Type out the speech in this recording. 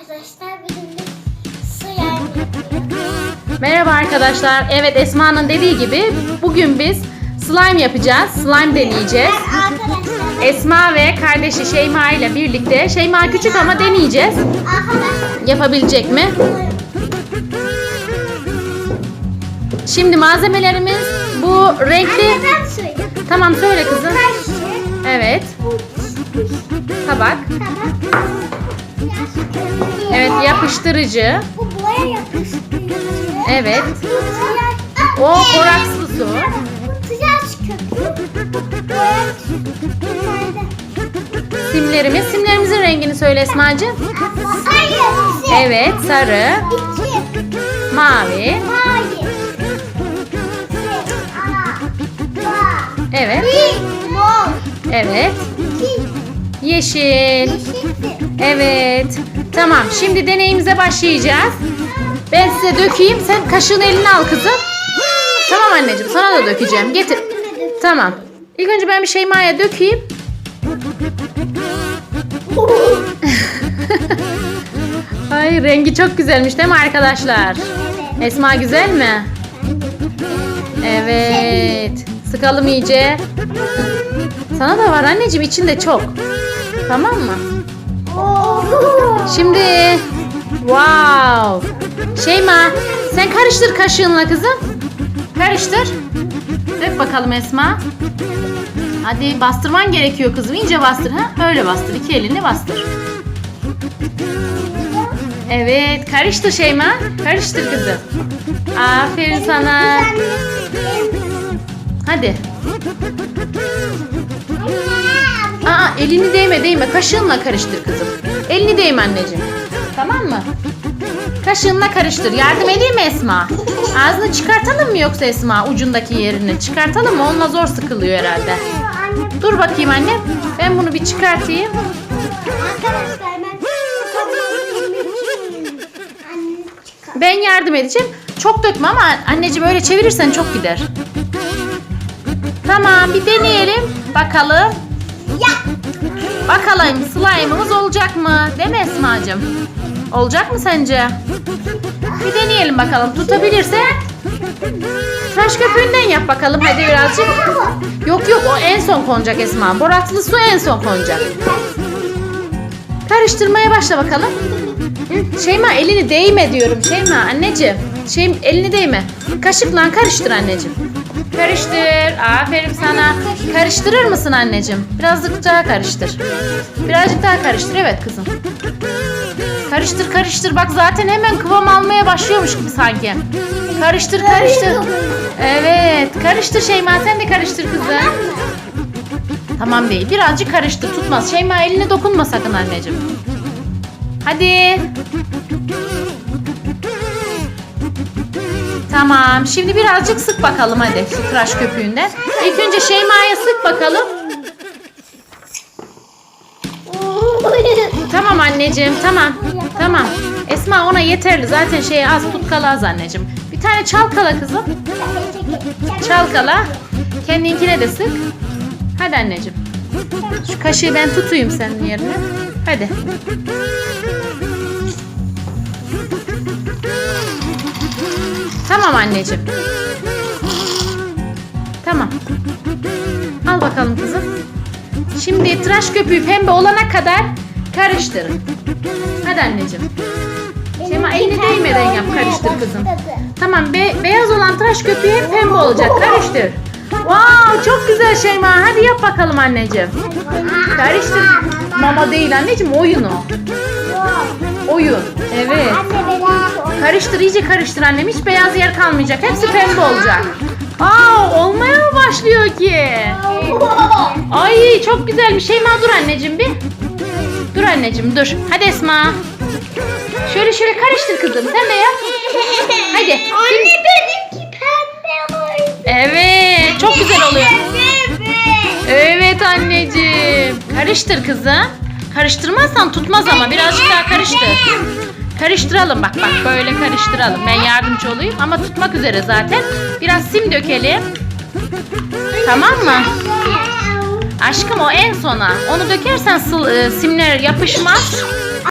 arkadaşlar. Bugün biz su yapıyoruz. Merhaba arkadaşlar. Evet Esma'nın dediği gibi bugün biz slime yapacağız. Slime deneyeceğiz. Arkadaşlar. Esma ve kardeşi Şeyma ile birlikte. Şeyma küçük ama deneyeceğiz. Arkadaşlar. Yapabilecek mi? Şimdi malzemelerimiz bu renkli. Anne ben söyleyeyim. Tamam söyle kızım. Kaşık. Evet. Tabak. Tamam. Evet yapıştırıcı. Bu boya yapıştırıcı. Evet. O borakslı su. Simlerimiz. Simlerimizin rengini söyle Esma'cığım. Evet sarı, İki. mavi. Evet. Bir. Mor. Evet. İki. Yeşil. Evet. Tamam. Şimdi deneyimize başlayacağız. Ben size dökeyim. Sen kaşığın eline al kızım. Tamam anneciğim. Sana da dökeceğim. Getir. Tamam. İlk önce ben bir Şeyma'ya dökeyim. Ay rengi çok güzelmiş değil mi arkadaşlar? Esma güzel mi? Evet. Sıkalım iyice. Sana da var anneciğim içinde çok. Tamam mı? Şimdi wow. Şeyma sen karıştır kaşığınla kızım. Karıştır. Dök bakalım Esma. Hadi bastırman gerekiyor kızım. İyice bastır ha. Öyle bastır. İki elinle bastır. Evet karıştır Şeyma. Karıştır kızım. Aferin sana. Hadi. Aa elini değme değme. Kaşığınla karıştır kızım. Elini değme anneciğim. Tamam mı? Kaşığınla karıştır. Yardım edeyim mi Esma? Ağzını çıkartalım mı yoksa Esma ucundaki yerini? Çıkartalım mı? Onunla zor sıkılıyor herhalde. Dur bakayım anne. Ben bunu bir çıkartayım. Ben yardım edeceğim. Çok dökme ama anneciğim öyle çevirirsen çok gider. Tamam bir deneyelim. Bakalım. Ya. Bakalım slime'ımız olacak mı? Değil mi Esma'cığım? Olacak mı sence? Bir deneyelim bakalım. Tutabilirse tıraş köpüğünden yap bakalım hadi birazcık. Yok yok o en son konacak Esma. Borakslı su en son konacak. Karıştırmaya başla bakalım. Şeyma elini değme diyorum Şeyma anneciğim. Şey elini değme. Kaşıkla karıştır anneciğim. Karıştır. Aferin sana. Karıştırır mısın anneciğim? Birazcık daha karıştır. Birazcık daha karıştır. Evet kızım. Karıştır karıştır. Bak zaten hemen kıvam almaya başlıyormuş gibi sanki. Karıştır karıştır. Evet. Karıştır Şeyma. Sen de karıştır kızım. Tamam değil. Birazcık karıştır. Tutmaz. Şeyma eline dokunma sakın anneciğim. Hadi. Tamam. Şimdi birazcık sık bakalım hadi şu tıraş köpüğünden. İlk önce Şeyma'ya sık bakalım. Tamam anneciğim tamam. Tamam. Esma ona yeterli. Zaten şey az tutkalı az anneciğim. Bir tane çalkala kızım. Çalkala. Kendinkine de sık. Hadi anneciğim. Şu kaşığı ben tutayım senin yerine. Hadi. Tamam anneciğim. Tamam. Al bakalım kızım. Şimdi tıraş köpüğü pembe olana kadar karıştırın. Hadi anneciğim. Şeyma elini değmeden yap karıştır kızım. Tamam be- beyaz olan tıraş köpüğü hep pembe olacak. Karıştır. Wow çok güzel Şeyma. Hadi yap bakalım anneciğim. Karıştır. Mama değil anneciğim oyun o. Oyun. Evet. Karıştır iyice karıştır annem. Hiç beyaz yer kalmayacak. Hepsi pembe olacak. Aa olmaya mı başlıyor ki? Ay çok güzel bir şey. Ma dur anneciğim bir. Dur anneciğim dur. Hadi Esma. Şöyle şöyle karıştır kızım. Sen de yap. Hadi. Anne benimki pembe oldu. Evet çok güzel oluyor. Evet anneciğim. Karıştır kızım. Karıştırmazsan tutmaz ama birazcık daha karıştır. Karıştıralım bak bak böyle karıştıralım. Ben yardımcı olayım ama tutmak üzere zaten. Biraz sim dökelim. Tamam mı? Aşkım o en sona. Onu dökersen sil- e, simler yapışmaz.